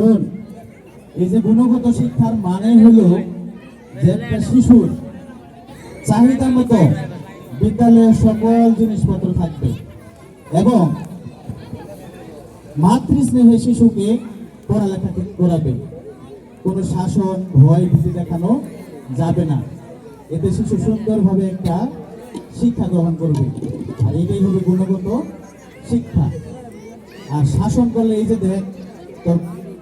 শোন এই যে গুণগত শিক্ষার মানে হলো যে একটা শিশুর চাহিদা মতো বিদ্যালয়ের সকল জিনিসপত্র থাকবে এবং মাতৃস্নেহে শিশুকে পড়ালেখা করাবে। কোনো শাসন, ভয়, ভীতি দেখানো যাবে না। এতে শিশু সুন্দরভাবে একটা শিক্ষা গ্রহণ করবে। আর এটাই হবে গুণগত শিক্ষা। আর শাসন করলে এই যে দেখ, তোর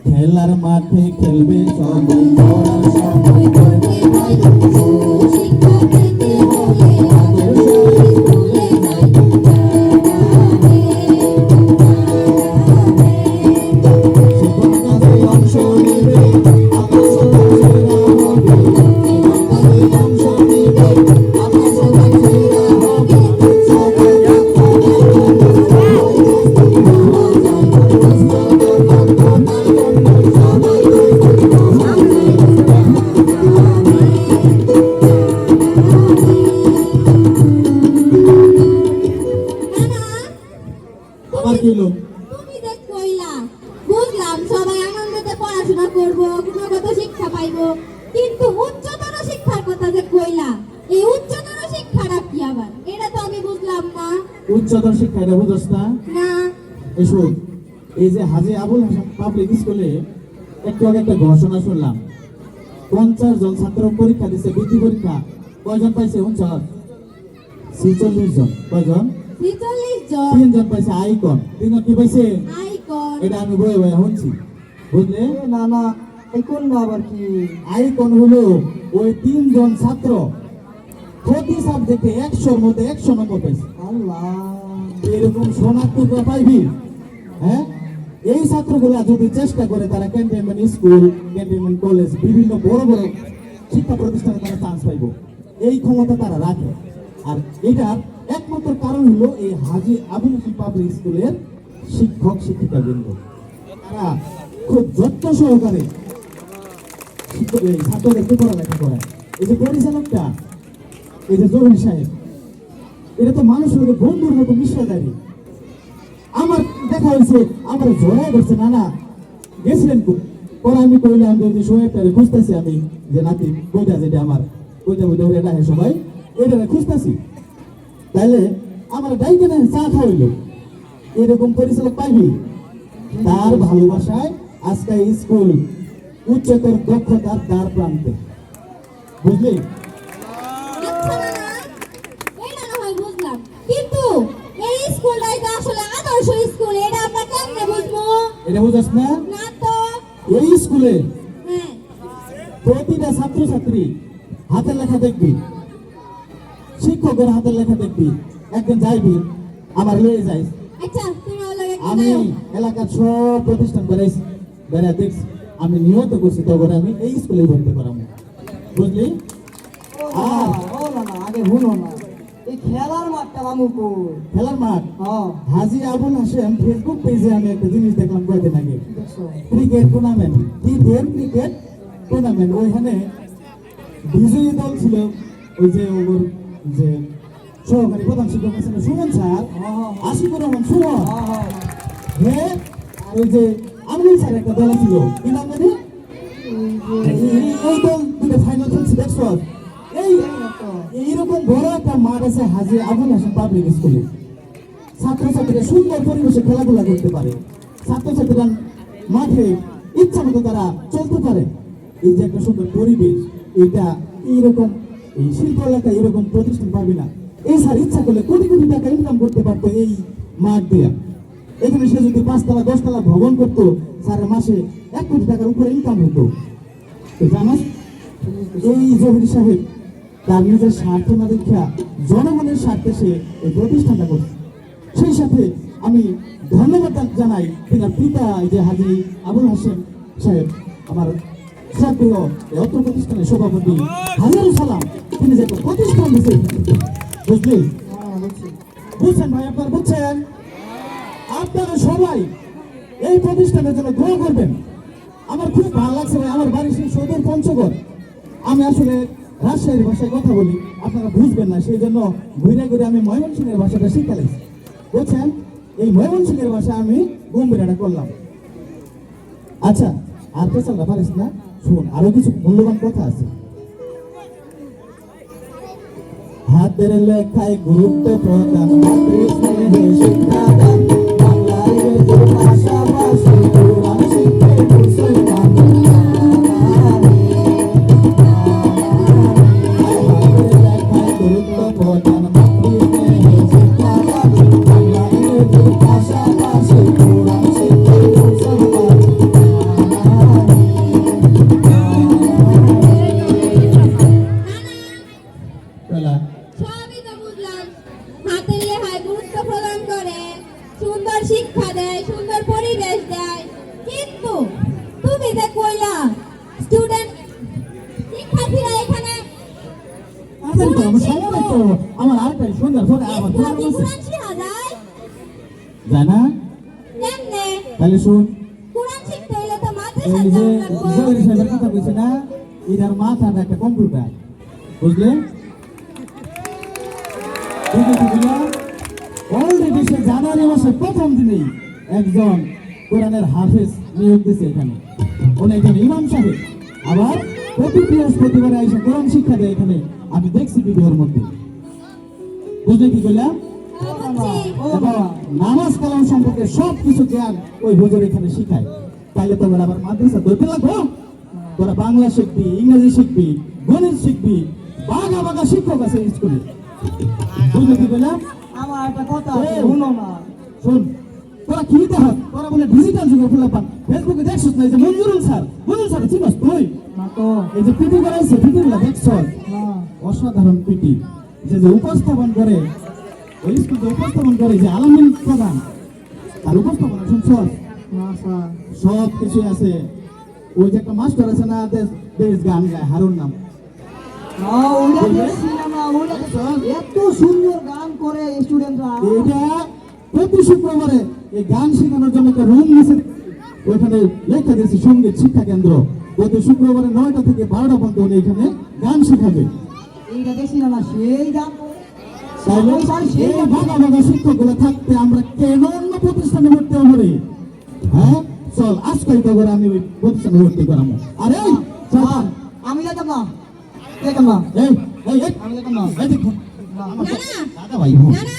খেলার মাঠে খেলবে সবাই পড়ার হলো তুমি যে কইলা বুঝলাম সবাই আনন্দতে পড়াশোনা করব গুণগত শিক্ষা পাইবো কিন্তু উচ্চতর শিক্ষার কথা যে কইলা এই উচ্চতর শিক্ষাটা কি আবার? এটা তো আমি বুঝলাম না। উচ্চতর শিক্ষা এটা বুঝোস না? না। এসো এই যে হাজি আবুল হাসান পাবলিক স্কুলে একটু আগে একটা ঘোষণা শুনলাম। পঞ্চাশ জন ছাত্র পরীক্ষা দিছে বৃত্তি পরীক্ষা। কয়জন পাইছে? উনচাশ ছিচল্লিশ জন। কয়জন? তিনজন পাইছে আইকন তিনজন কি পাইছে আইকন এটা আমি বয়ে বয়ে শুনছি বুঝলে না না এই কোন না আবার কি আইকন হলো ওই তিনজন ছাত্র প্রতি সাবজেক্টে একশোর মধ্যে একশো নম্বর পাইছে আল্লাহ এরকম টুকরা পাইবি হ্যাঁ এই ছাত্রগুলা যদি চেষ্টা করে তারা ক্যান্টনমেন্ট স্কুল ক্যান্টনমেন্ট কলেজ বিভিন্ন বড় বড় শিক্ষা প্রতিষ্ঠানে তারা চান্স পাইব এই ক্ষমতা তারা রাখে আর এটার একমাত্র কারণ হলো এই হাজি আবুল পাবলিক স্কুলের শিক্ষক শিক্ষিকা বৃন্দ তারা খুব যত্ন সহকারে ছাত্রদেরকে পড়ালেখা করায় এই যে পরিচালকটা, এই যে জহির সাহেব এটা তো মানুষের বন্ধুর মতো মিশ্রাদারি আমার দেখা হয়েছে, আমার জড়াই করছে না না গেছিলেন পরে আমি কইলাম যে সোয়েটারে খুঁজতেছি আমি, যে নাতি কইটা যেটা আমার কইটা বইটা ওরে সবাই। এটা খুঁজতেছি। তাইলে আমার ডাইকে চা খাওয়াইলো এরকম পরিচালক পাইবি? তার ভালোবাসায় আজকে স্কুল উচ্চতর দক্ষতার দ্বার প্রান্তে। বুঝলি? এটা না বুঝলাম কিন্তু এই স্কুলটাই আসলে আদর্শ স্কুল এটা বুঝব এটা বুঝাস না না? এই স্কুলে হ্যাঁ। প্রতিটা ছাত্রছাত্রী হাতের লেখা দেখবি। শিক্ষকের হাতের লেখা দেখবি। একদিন যাইবি আমার লয়ে যাইস আচ্ছা তুমি আমার লাগে আমি? এলাকার সব প্রতিষ্ঠান বেড়াইছি বেড়া দেখছি। আমি নিয়ত করছি তখন আমি এই স্কুলে ভর্তি করাবো। বুঝলি? আর ও না না আগে শুনো না। এই খেলার মাঠটা মামু কো খেলার মাঠ? হাজি আবুল হাসেম ফেসবুক পেজে আমি একটা জিনিস দেখলাম কয়েকদিন আগে। Cricket tournament T ten cricket tournament ওইখানে বিজয়ী দল ছিল ওই যে ওর যে সহকারী প্রধান শিক্ষক আছেন সুমন স্যার আশিকুর রহমান সুমন হ্যাঁ ওই যে আমিনুল স্যার একটা দল ছিল কি নাম জানি এই দল দুটো ফাইনাল খেলছে দেখছ এই এইরকম বড় একটা মাঠ আছে হাজি আবুল হাসান পাবলিক স্কুলে ছাত্রছাত্রীরা সুন্দর পরিবেশে খেলাধুলা করতে পারে ছাত্রছাত্রীরা মাঠে ইচ্ছা মতো তারা চলতে পারে এই যে একটা সুন্দর পরিবেশ এটা এইরকম এই শিল্প এলাকায় এরকম প্রতিষ্ঠান পাবে না। এই স্যার ইচ্ছা করলে কোটি কোটি টাকা ইনকাম করতে পারতো এই মাঠ দিয়ে। এখানে সে যদি পাঁচতলা, দশতলা ভবন করতো, স্যার মাসে এক কোটি টাকার উপরে ইনকাম হতো। জানাস এই জহির সাহেব, তার নিজের স্বার্থ না দেখা জনগণের স্বার্থে সে এই প্রতিষ্ঠানটা করছে। সেই সাথে আমি ধন্যবাদ জানাই তিনার পিতা যে হাজি আবুল হাসেম সাহেব, আমার শ্রদ্ধেয় অত্র প্রতিষ্ঠানের সভাপতি হাজারু সালাম, তিনি যে প্রতিষ্ঠান দিয়েছে বুঝলি বুঝছেন ভাই আপনার, বুঝছেন? আপনারা সবাই এই প্রতিষ্ঠানের জন্য দোয়া করবেন। আমার খুব ভালো লাগছে ভাই, আমার বাড়ি সেই সদর পঞ্চগড়। আমি আসলে রাজশাহীর ভাষায় কথা বলি, আপনারা বুঝবেন না, সেই জন্য ঘুরে ঘুরে আমি ময়মনসিংহের ভাষাটা শিখে লাগছি। বুঝছেন? এই ময়মনসিংহের ভাষা আমি গম্ভীরাটা করলাম। আচ্ছা আর পেছালটা পারিস না? শোন আরও কিছু মূল্যবান কথা আছে। হাতের লেখায় গুরুত্ব প্রদান আমার আমার আমার আরেকটা সুন্দর পরে আবার তোমার জানা তাহলে শুন এই যে না এটার মাথাটা একটা কম্পিউটার বুঝলে অলরেডি সে জানুয়ারি মাসের প্রথম দিনেই একজন কোরআনের হাফেজ নিয়োগ এখানে উনি একজন ইমাম সাহেব আবার প্রতি বৃহস্পতিবারে এসে শিক্ষা দেয় এখানে আমি দেখছি ভিডিওর মধ্যে। বুঝলে কি বললাম? নামাজ কালাম সম্পর্কে সব কিছু জ্ঞান ওই হুজুর এখানে শিখায়। তাইলে তোমরা আবার মাদ্রাসা ধরতে লাগবো? তোরা বাংলা শিখবি ইংরেজি শিখবি গণিত শিখবি বাঘা বাঘা শিক্ষক আছে স্কুলে। বুঝলি কি বললাম? আমার একটা কথা। শুনো না। শোন তোরা কি দেখ তোরা বলে ডিজিটাল যুগে ফুলে পান ফেসবুকে দেখছিস না যে মঞ্জুরুল স্যার? মঞ্জুরুল স্যার চিনস তুই? এই যে পিটি দেখছস অসাধারণ পিটি। যে যে উপস্থাপন করে ওই স্কুল উপস্থাপন করে যে আলামিন প্রধান তার উপস্থাপনা স্যার। সব কিছু আছে। ওই যে একটা মাস্টার আছে না দেশ গান গায় হারুন নাম। এত সুন্দর গান করে স্টুডেন্টরা এটা প্রতি শুক্রবারে এই গান শেখানোর জন্য একটা রুম নিচে ওইখানে লেখা দিয়েছে সংগীত শিক্ষা কেন্দ্র। প্রতি শুক্রবারে নয়টা থেকে বারোটা পর্যন্ত উনি এখানে গান শেখাবে। ভাগা ভাগা শিক্ষকগুলো থাকতে আমরা কেন অন্য প্রতিষ্ঠানে ভর্তি হব হ্যাঁ? চল করে আমি ওই প্রতিষ্ঠানে ভর্তি করাবো। আরে চল, আমি যেতাম না। যেতাম না। এই, এই, এই, আমি যেতাম না। এই দেখুন, না। আমার না, না। দাদা ভাই হো। না না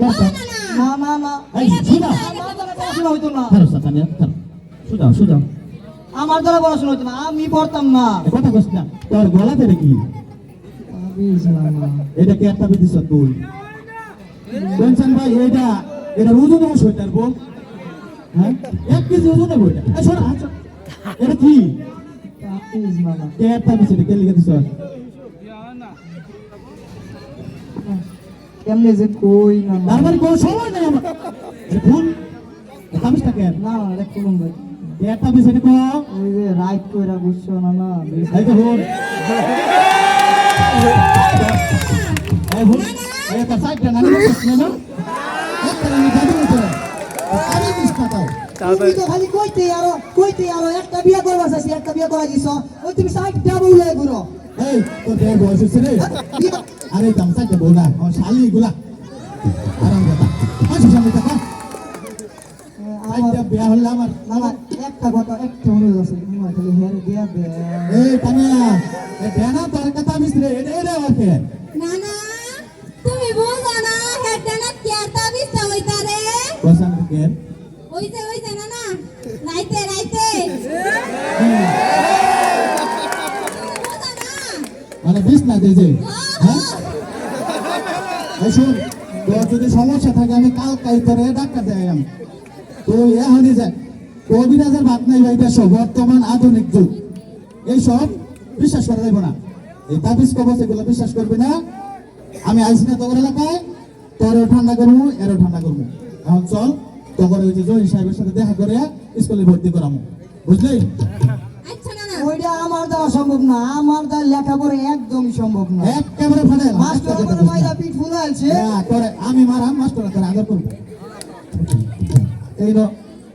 ও না না না। না না এই, সুদা। আমার হইতো না। ছাড়ো, সাতানিয়া, ছাড়ো। সুদাও, সুদাও। আমার দ্বারা পড়াশোনা হইতো না আমি পড়তাম না কথা কস না, তোর গলাতে রে কি? এটা কি একটা বিদিস তুই? বলছেন ভাই, এটা, এটার ওজন হবে সোয়েটার, বল। হ্যাঁ? এক কেজি ওজন হবে এটা। শোনো, আচ্ছা। এটা কি? কে একটা বিদিস, এটা কে লিখে দিছ? কেমনে যে কই না না তার মানে কোনো সময় নেই আমার। ভুল। এটা তাবিজটা কেন? না এটা করুন ভাই কে একটা এটা কও। ওই যে রাইট কইরা বুঝছ না না এই তো ভুল। এই ভুল। এই একটা সাইডটা না না, না? একটা না তো। আরে দিস না তাও। তুমি তো খালি কইতে আরও কইতে আরও একটা বিয়ে করবা চাইছি একটা বিয়ে করা দিছ ওই তুমি সাইড ডাবল হয়ে ঘুরো এই দেহ বয়স হচ্ছে রে আরে তামসাকে বোনা আমার শালি এগুলা আরাম কথা আসো সামনে আমার আইটা বিয়া হলে আমার না একটা কথা একটা অনুরোধ আছে। তোমার খালি হেয়ার দিয়া দে। এই তামিয়া এ বেনা তোর কথা মিস্ত্রি এটা এটা ওকে না না তুমি বুঝো না হেডটা না কি আর তাবিজটা হইতারে কোসান কে ওই যে না না। রাইতে রাইতে। মানে বিষ না দিয়ে হ্যাঁ? শুন তোর যদি সমস্যা থাকে আমি কাল কাল তোরে ডাক্তার দেয় আমি তো এখনই যায়। কবিরাজের ভাত নাই ভাই সব বর্তমান আধুনিক যুগ। এইসব বিশ্বাস করা যাবে না। এই তাবিজ কবচ এগুলো বিশ্বাস করবি না। আমি আইসি না তোর এলাকায় তোরও ঠান্ডা করব এরও ঠান্ডা করব এখন চল তোর ওই যে জহির সাহেবের সাথে দেখা করে স্কুলে ভর্তি করামো। বুঝলি? আচ্ছা ওইটা আমার দেওয়া সম্ভব না। আমার দ্বারা লেখাপড়া একদমই সম্ভব না। একেবারে ফাটে মাস্টার আমার মাইরা পিঠ ফুলাইছে করে আমি মারাম মাস্টার আদর করব। এই তো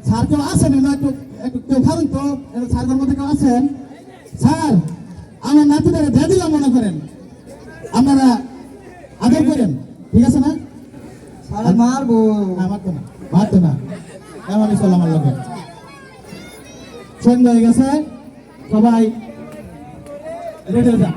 স্যার কেউ আছেন? না একটু একটু কেউ খাবেন তো স্যারদের মধ্যে কেউ আছেন স্যার আমার নাতিটাকে দিয়ে দিলাম মনে করেন আপনারা আদর করেন ঠিক আছে না? সারা মারবো মারতো না। মারতো না। এমনই চল আমার লোকে সন্ধ্যা হয়ে গেছে। সবাই রেডি হয়ে